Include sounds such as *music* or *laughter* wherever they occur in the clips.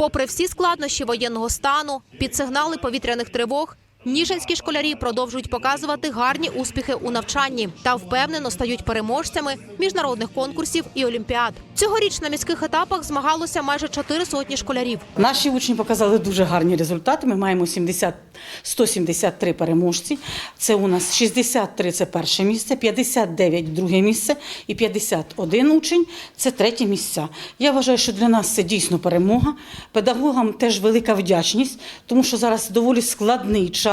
Попри всі складнощі воєнного стану, під сигнали повітряних тривог. Ніжинські школярі продовжують показувати гарні успіхи у навчанні та впевнено стають переможцями міжнародних конкурсів і олімпіад. Цьогоріч на міських етапах змагалося майже чотири сотні школярів. Наші учні показали дуже гарні результати. Ми маємо 70, 173 переможці. Це у нас 63 – це перше місце, 59 – друге місце і 51 учень – це третє місця. Я вважаю, що для нас це дійсно перемога. Педагогам теж велика вдячність, тому що зараз доволі складний час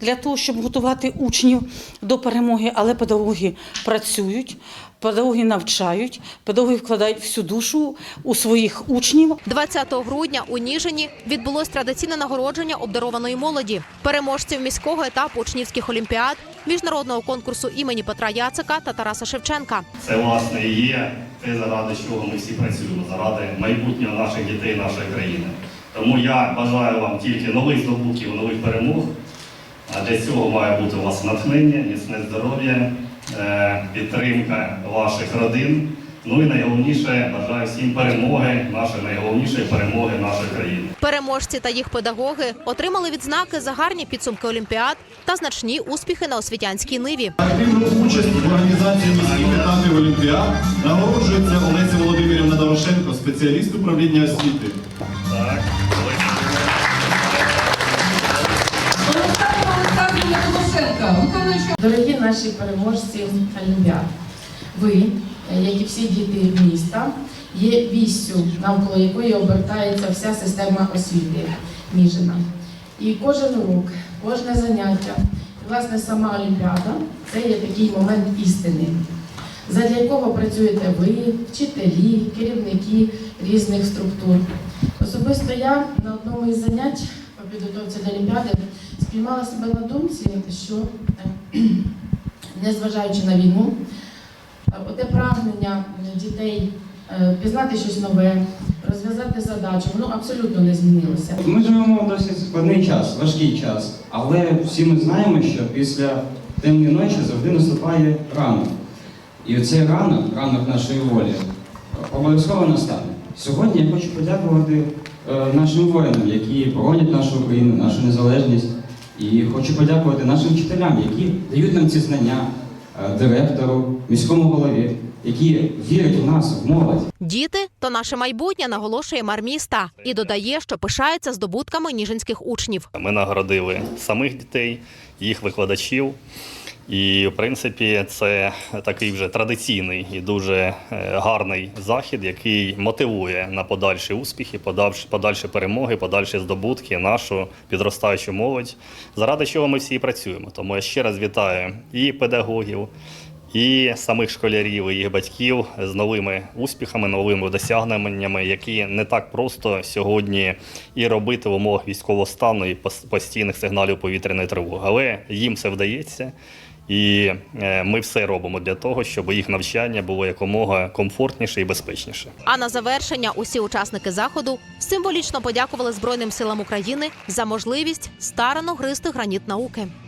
для того, щоб готувати учнів до перемоги, але педагоги працюють. Педагоги навчають, педагоги вкладають всю душу у своїх учнів. 20 грудня у Ніжині відбулось традиційне нагородження обдарованої молоді, переможців міського етапу учнівських олімпіад, міжнародного конкурсу імені Петра Яцика та Тараса Шевченка. Це власне і є те, заради чого ми всі працюємо, заради майбутнього наших дітей, нашої країни. Тому я бажаю вам тільки нових здобутків, нових перемог. А для цього має бути у вас натхнення, міцне здоров'я, е, підтримка ваших родин. Ну і найголовніше бажаю всім перемоги, нашої найголовнішої перемоги нашої країни. Переможці та їх педагоги отримали відзнаки за гарні підсумки олімпіад та значні успіхи на освітянській ниві. Активну участь в організації міських етапів Олімпіад нагороджується Олеся Володимирівна Дорошенко, спеціаліст управління освіти. Так, Дорогі наші переможці Олімпіад, ви, як і всі діти міста, є віссю, навколо якої обертається вся система освіти Ніжина. І кожен урок, кожне заняття, власне, сама Олімпіада це є такий момент істини, задля якого працюєте ви, вчителі, керівники різних структур. Особисто я на одному із занять по підготовці до Олімпіади спіймала себе на думці, що е, *clears throat* незважаючи на війну, е, оте прагнення дітей е, пізнати щось нове, розв'язати задачу, воно абсолютно не змінилося. Ми живемо досить складний час, важкий час, але всі ми знаємо, що після темної ночі завжди наступає ранок. І оцей ранок, ранок нашої волі, обов'язково настане. Сьогодні я хочу подякувати нашим воїнам, які боронять нашу Україну, нашу незалежність. І хочу подякувати нашим вчителям, які дають нам ці знання, е, директору, міському голові, які вірять у нас, в молодь. Діти то наше майбутнє, наголошує мер міста і додає, що пишається здобутками ніжинських учнів. Ми нагородили самих дітей, їх викладачів. І, в принципі, це такий вже традиційний і дуже е, гарний захід, який мотивує на подальші успіхи, подальші, подальші перемоги, подальші здобутки, нашу підростаючу молодь, заради чого ми всі і працюємо. Тому я ще раз вітаю і педагогів, і самих школярів, і їх батьків з новими успіхами, новими досягненнями, які не так просто сьогодні і робити в умовах військового стану і постійних сигналів повітряної тривоги. Але їм це вдається. І е, ми все робимо для того, щоб їх навчання було якомога комфортніше і безпечніше. А на завершення усі учасники заходу символічно подякували Збройним силам України за можливість старано гризти граніт науки.